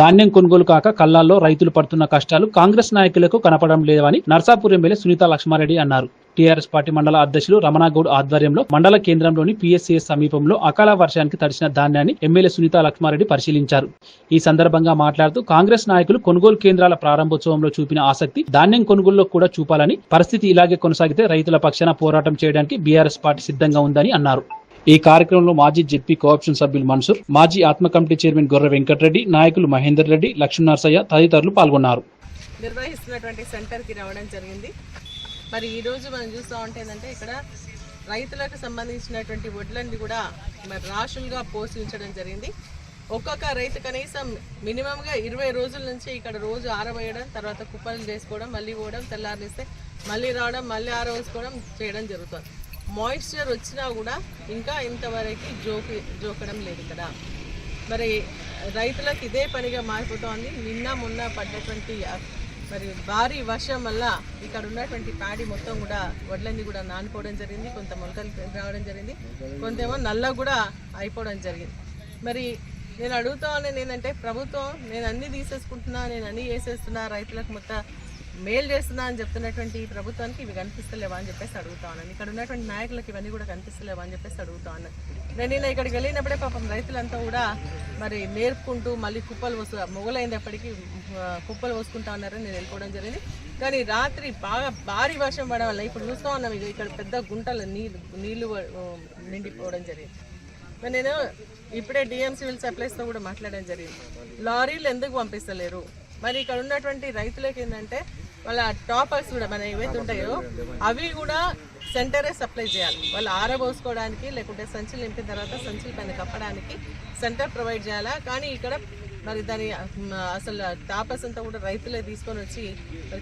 ధాన్యం కొనుగోలు కాక కళ్ళాల్లో రైతులు పడుతున్న కష్టాలు కాంగ్రెస్ నాయకులకు కనపడడం లేవని నర్సాపూర్ ఎమ్మెల్యే సునీత లక్ష్మారెడ్డి అన్నారు. టీఆర్ఎస్ పార్టీ మండల అధ్యక్షులు రమణాగౌడ్ ఆధ్వర్యంలో మండల కేంద్రంలోని పీఎస్సీఎస్ సమీపంలో అకాల వర్షానికి తడిసిన ధాన్యాన్ని ఎమ్మెల్యే సునీత లక్ష్మారెడ్డి పరిశీలించారు. ఈ సందర్భంగా మాట్లాడుతూ కాంగ్రెస్ నాయకులు కొనుగోలు కేంద్రాల ప్రారంభోత్సవంలో చూపిన ఆసక్తి ధాన్యం కొనుగోలులో కూడా చూపాలని పరిస్థితి ఇలాగే కొనసాగితే రైతుల పక్షాన పోరాటం చేయడానికి బీఆర్ఎస్ పార్టీ సిద్ధంగా ఉందని అన్నారు. ఈ కార్యక్రమంలో మాజీ జెడ్పీ కోఆప్షన్ సభ్యులు మన్సూర్ మాజీ ఆత్మ కమిటీ చైర్మన్ గొర్రె వెంకటరెడ్డి నాయకులు మహేందర్ రెడ్డి లక్ష్మీనరసయ్య తదితరులు పాల్గొన్నారు. నిర్వహిస్తున్నటువంటి సెంటర్కి రావడం జరిగింది. మరి ఈరోజు మనం చూస్తూ ఉంటే ఏంటంటే ఇక్కడ రైతులకు సంబంధించినటువంటి వడ్లన్నీ కూడా మరి రాశులుగా పోషించడం జరిగింది. ఒక్కొక్క రైతు కనీసం మినిమంగా ఇరవై రోజుల నుంచి ఇక్కడ రోజు ఆరబోయడం తర్వాత కుప్పలు చేసుకోవడం మళ్ళీ పోవడం తెల్లారిస్తే మళ్ళీ రావడం మళ్ళీ ఆరవేసుకోవడం చేయడం జరుగుతుంది. మాయిశ్చర్ వచ్చినా కూడా ఇంకా ఇంతవరకు జోకి జోకడం లేదు ఇక్కడ. మరి రైతులకు ఇదే పనిగా మారిపోతోంది. నిన్న మొన్న పడ్డటువంటి మరి భారీ వర్షం వల్ల ఇక్కడ ఉన్నటువంటి పాడి మొత్తం కూడా వడ్లన్నీ కూడా నానిపోవడం జరిగింది. కొంత మొలకలు రావడం జరిగింది. కొంతేమో నల్ల కూడా అయిపోవడం జరిగింది. మరి నేను అడుగుతా ఉన్నాను ఏంటంటే ప్రభుత్వం నేను అన్ని తీసేసుకుంటున్నా నేను అన్నీ వేసేస్తున్నా రైతులకు మొత్తం మేలు చేస్తున్నా అని చెప్తున్నటువంటి ఈ ప్రభుత్వానికి ఇవి కనిపిస్తలేవా అని చెప్పేసి అడుగుతా ఉన్నాను. ఇక్కడ ఉన్నటువంటి నాయకులకు ఇవన్నీ కూడా కనిపిస్తలేవా అని చెప్పేసి అడుగుతా ఉన్నాను. నేను ఇక్కడికి వెళ్ళినప్పుడే పాపం రైతులంతా కూడా మరి నేర్పుకుంటూ మళ్ళీ కుప్పలు వస్తు మొగలైనప్పటికీ కుప్పలు పోసుకుంటా ఉన్నారని నేను వెళ్ళిపోవడం జరిగింది. కానీ రాత్రి బాగా భారీ వర్షం పడడం వల్ల ఇప్పుడు చూస్తూ ఉన్నాం ఇక్కడ పెద్ద గుంటలు నీళ్ళు నీళ్ళు నిండిపోవడం జరిగింది. నేను ఇప్పుడే డిఎం సివిల్ సప్లైస్తో కూడా మాట్లాడడం జరిగింది. లారీలు ఎందుకు పంపిస్తలేరు? మరి ఇక్కడ ఉన్నటువంటి రైతులకి ఏంటంటే వాళ్ళ టాపర్స్ కూడా మన ఏవైతే ఉంటాయో అవి కూడా సెంటరే సప్లై చేయాలి. వాళ్ళు ఆరబోసుకోవడానికి లేకుంటే సంచులు నింపిన తర్వాత సంచుల పైన కప్పడానికి సెంటర్ ప్రొవైడ్ చేయాలా? కానీ ఇక్కడ మరి దాని అసలు టాపర్స్ అంతా కూడా రైతులే తీసుకొని వచ్చి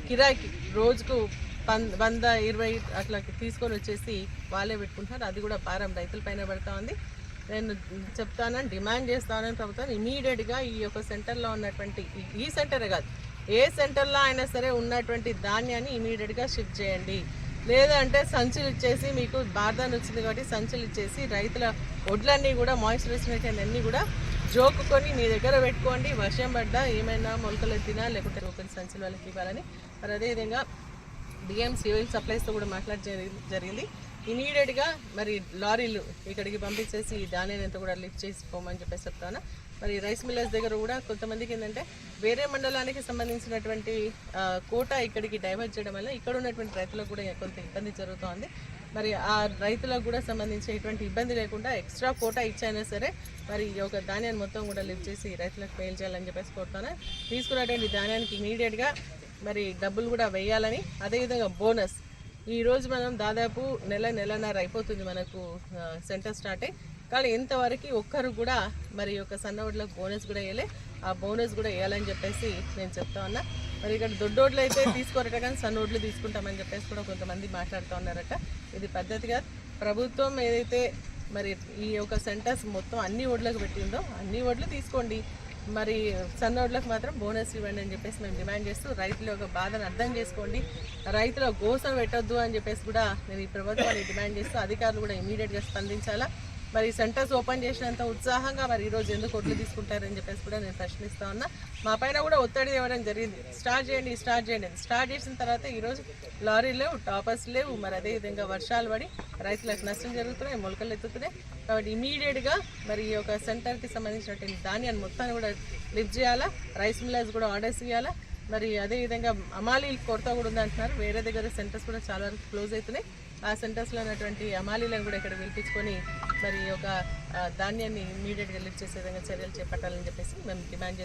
కిరాయికి రోజుకు పంద వంద ఇరవై అట్లా తీసుకొని వచ్చేసి వాళ్ళే పెట్టుకుంటున్నారు. అది కూడా భారం రైతుల పైన ఉంది. నేను చెప్తానని డిమాండ్ చేస్తానని ప్రభుత్వం ఇమీడియట్గా ఈ యొక్క సెంటర్లో ఉన్నటువంటి ఈ సెంటరే కాదు ఏ సెంటర్లో అయినా సరే ఉన్నటువంటి ధాన్యాన్ని ఇమీడియట్గా షిఫ్ట్ చేయండి. లేదంటే సంచులు ఇచ్చేసి మీకు బార్దాన్ వచ్చింది కాబట్టి సంచులు ఇచ్చేసి రైతుల వడ్లన్నీ కూడా మాయిశ్చరైజేషన్ అన్నీ కూడా జోకుకొని మీ దగ్గర పెట్టుకోండి. వర్షం పడ్డా ఏమైనా మొలకలు ఎత్తినా లేకుంటే ఓపెన్ సంచులు వాళ్ళకి ఇవ్వాలని. మరి అదేవిధంగా డిఎం సివిల్ సప్లైస్తో కూడా మాట్లాడడం జరిగింది. ఇమీడియట్గా మరి లారీలు ఇక్కడికి పంపించేసి ధాన్యాన్ని అంతా కూడా లిఫ్ట్ చేసి పోమని చెప్పేసి చెప్తాను మరి రైస్ మిల్లర్స్ దగ్గర కూడా కొంతమందికి ఏంటంటే వేరే మండలానికి సంబంధించినటువంటి కోట ఇక్కడికి డైవర్ట్ చేయడం వల్ల ఇక్కడ ఉన్నటువంటి రైతులకు కూడా కొంత ఇబ్బంది జరుగుతోంది. మరి ఆ రైతులకు కూడా సంబంధించి ఎటువంటి ఇబ్బంది లేకుండా ఎక్స్ట్రా కోటా ఇచ్చైనా సరే మరి ఈ యొక్క ధాన్యాన్ని మొత్తం కూడా లిఫ్ట్ చేసి రైతులకు మేలు చేయాలని చెప్పేసి కోరుతాను తీసుకున్నటువంటి ధాన్యానికి ఇమీడియట్గా మరి డబ్బులు కూడా వేయాలని అదేవిధంగా బోనస్ ఈరోజు మనం దాదాపు నెల నెలన్నర అయిపోతుంది మనకు సెంటర్ స్టార్ట్ అయ్యి కానీ ఇంతవరకు ఒక్కరు కూడా మరి యొక్క సన్నవడ్లకు బోనస్ కూడా వేయలే. ఆ బోనస్ కూడా వేయాలని చెప్పేసి నేను చెప్తా ఉన్నా. మరి ఇక్కడ దొడ్డోడ్లు అయితే తీసుకోరట కానీ సన్నోడ్లు తీసుకుంటామని చెప్పేసి కూడా కొంతమంది మాట్లాడుతూ ఉన్నారట. ఇది పద్ధతిగా ప్రభుత్వం ఏదైతే మరి ఈ యొక్క సెంటర్స్ మొత్తం అన్ని ఓడ్లకు పెట్టిందో అన్ని ఓడ్లు తీసుకోండి. మరి సన్న ఓట్లకు మాత్రం బోనస్ ఇవ్వండి అని చెప్పేసి మేము డిమాండ్ చేస్తూ రైతుల యొక్క బాధను అర్థం చేసుకోండి. రైతుల గోసం పెట్టొద్దు అని చెప్పేసి కూడా నేను ఈ ప్రభుత్వాన్ని డిమాండ్ చేస్తూ అధికారులు కూడా ఇమీడియట్గా స్పందించాలా? మరి సెంటర్స్ ఓపెన్ చేసినంత ఉత్సాహంగా మరి ఈరోజు ఎందుకు ఒడ్లు తీసుకుంటారని చెప్పేసి కూడా నేను ప్రశ్నిస్తా ఉన్నా. మా పైన కూడా ఒత్తిడి ఇవ్వడం జరిగింది. స్టార్ట్ చేయండి స్టార్ట్ చేయండి స్టార్ట్ చేసిన తర్వాత ఈరోజు లారీలు లేవు టాపర్స్ లేవు. మరి అదేవిధంగా వర్షాలు పడి రైతులకు నష్టం జరుగుతున్నాయి మొలకలు ఎత్తుతున్నాయి. కాబట్టి ఇమీడియట్గా మరి ఈ యొక్క సెంటర్కి సంబంధించినటువంటి ధాన్యాన్ని మొత్తాన్ని కూడా లిఫ్ట్ చేయాలా? రైస్ మిల్లర్స్ కూడా ఆర్డర్స్ ఇవ్వాలా? మరి అదేవిధంగా అమాలీలు కొరత కూడా ఉందంటున్నారు వేరే దగ్గర సెంటర్స్ కూడా చాలా వరకు క్లోజ్ అవుతున్నాయి. ఆ సెంటర్స్లో ఉన్నటువంటి అమాలీలను కూడా ఇక్కడ పిలిపించుకొని మరి ఈ యొక్క ధాన్యాన్ని ఇమీడియట్గా లిఫ్ట్ చేసే విధంగా చర్యలు చేపట్టాలని చెప్పేసి మేము డిమాండ్